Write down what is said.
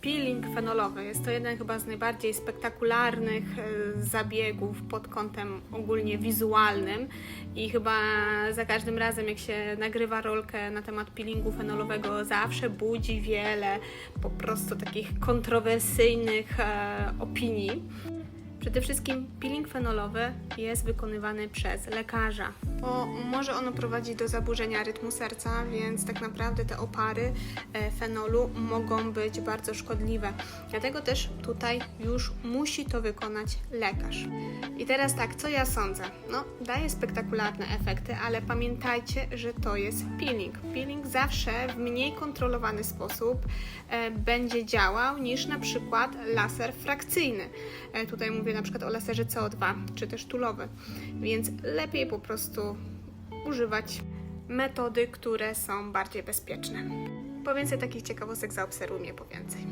Peeling fenolowy jest to jeden chyba z najbardziej spektakularnych e, zabiegów pod kątem ogólnie wizualnym i chyba za każdym razem jak się nagrywa rolkę na temat peelingu fenolowego zawsze budzi wiele po prostu takich kontrowersyjnych e, opinii. Przede wszystkim peeling fenolowy jest wykonywany przez lekarza, bo może ono prowadzić do zaburzenia rytmu serca, więc tak naprawdę te opary e, fenolu mogą być bardzo szkodliwe. Dlatego też tutaj już musi to wykonać lekarz. I teraz tak, co ja sądzę? No, daje spektakularne efekty, ale pamiętajcie, że to jest peeling. Peeling zawsze w mniej kontrolowany sposób e, będzie działał niż na przykład laser frakcyjny. E, tutaj mówię na przykład o laserze CO2 czy też tulowy, więc lepiej po prostu używać metody, które są bardziej bezpieczne. Po więcej takich ciekawostek zaobserwuj mnie po więcej.